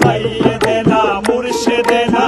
সাইয়েদেনা মুর্শিদেনা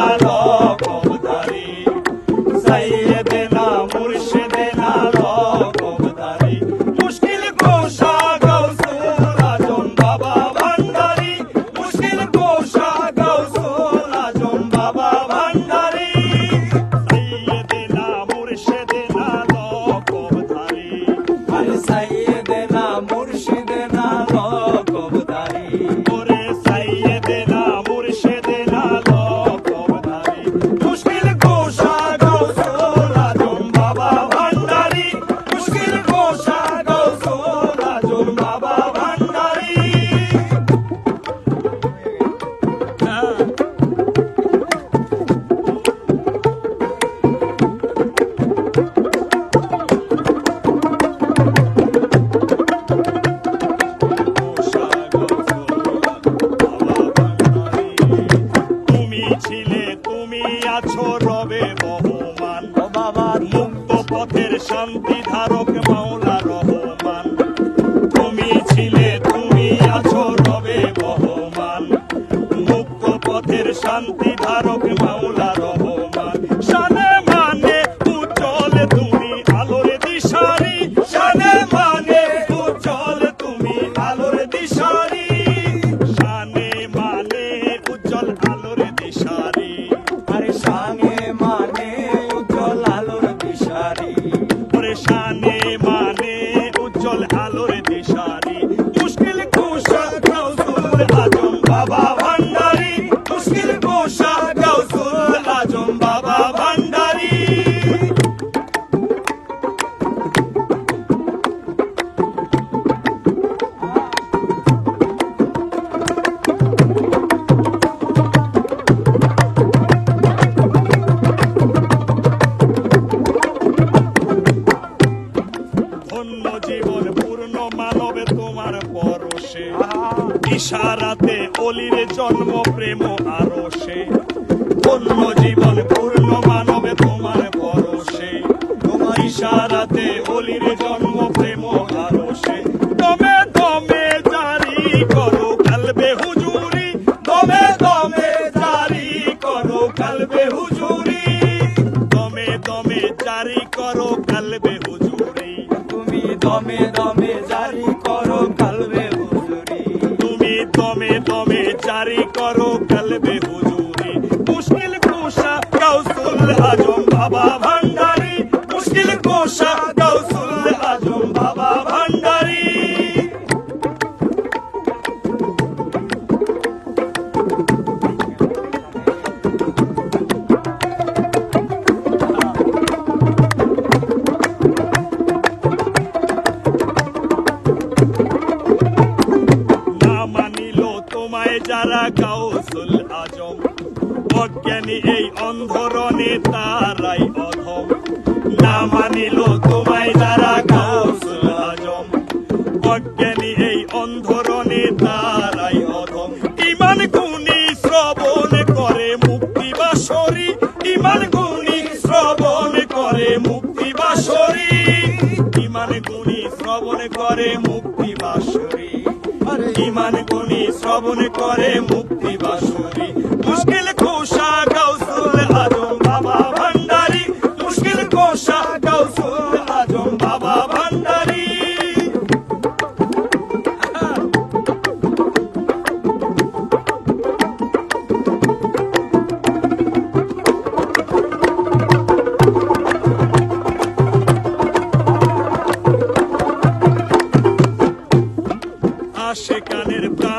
তুমি আলোর দিশারি মানবে তোমার পরশে ইশারাতে অলির জন্ম প্রেম আরও সে অন্য জীবন পূর্ণ জারি করো কালবে হুজুরি। মুশকিল কোষা গাউসুল আজম বাবা ভান্ডারি। মুশকিল কোষা গাউসুল আজম বাবা ভান্ডারি। না যারা গাউসুল আজম, অজ্ঞানী এই অন্ধরণে তারাই অধম। না মানিল তোমায় যারা গাউসুল আজম, অজ্ঞানী এই অন্ধরণে তারাই অধম। ইমান গুণী শ্রবণ করে মুক্তি বাসরি, ইমান গুণী শ্রবণ করে মুক্তি বাসরি। ইমান গুণী শ্রবণ করে মুক্তি বাসরি। ইমান কোনি শ্রবণ করে মুক্তি বাসুরি। মুশকিল কোষা গাউসুল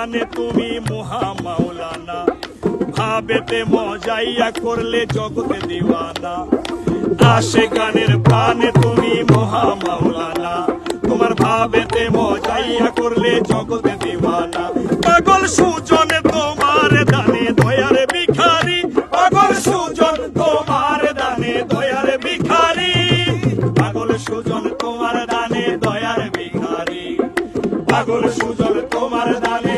প্রাণে তুমি মহা মাওলানা। ভাবেতে মজাইয়া করলে জগতে দিওয়ানা। আশে গানের প্রাণে তুমি মহা মাওলানা। তোমার ভাবেতে মজাইয়া করলে জগতে দিওয়ানা। পাগল সুজনে তোমার দানে দয়ার ভিখারি। পাগল সুজন তোমার দানে দয়ার ভিখারি। পাগল সুজন তোমার দানে দয়ার ভিখারি। পাগল সুজন তোমার দানে